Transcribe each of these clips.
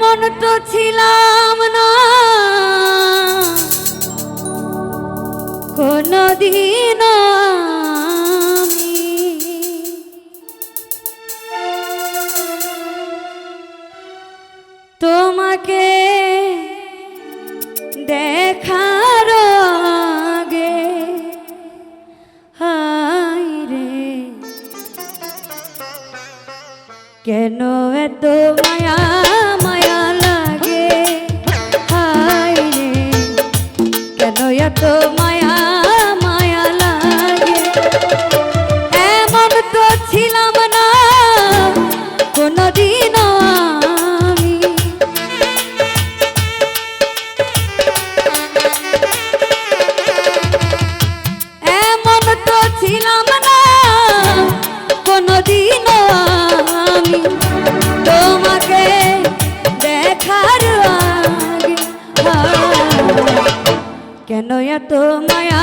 মন তো ছিলাম না। কোনদিন তোমাকে কেন এত মায়া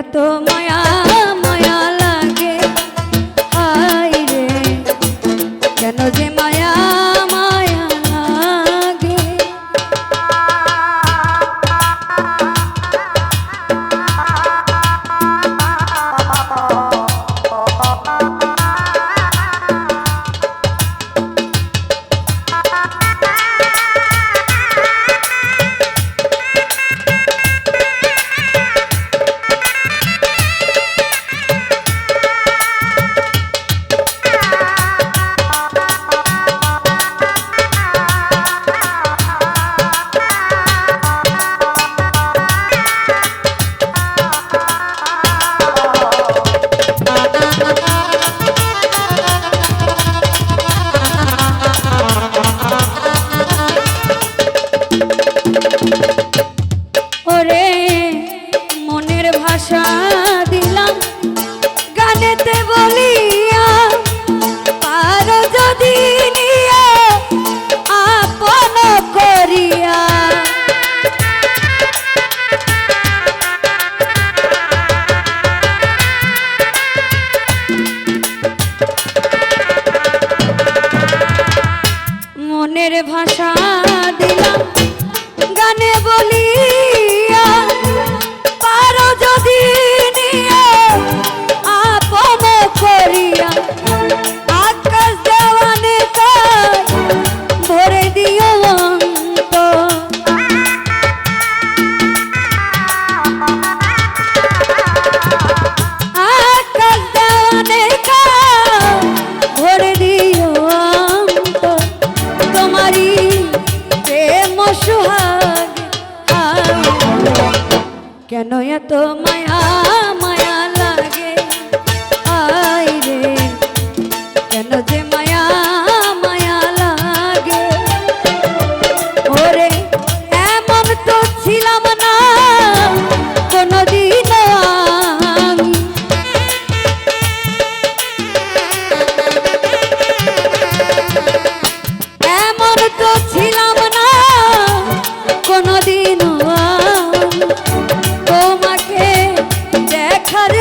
এত মায়া মায়া লাগে। হাই রে কেন যে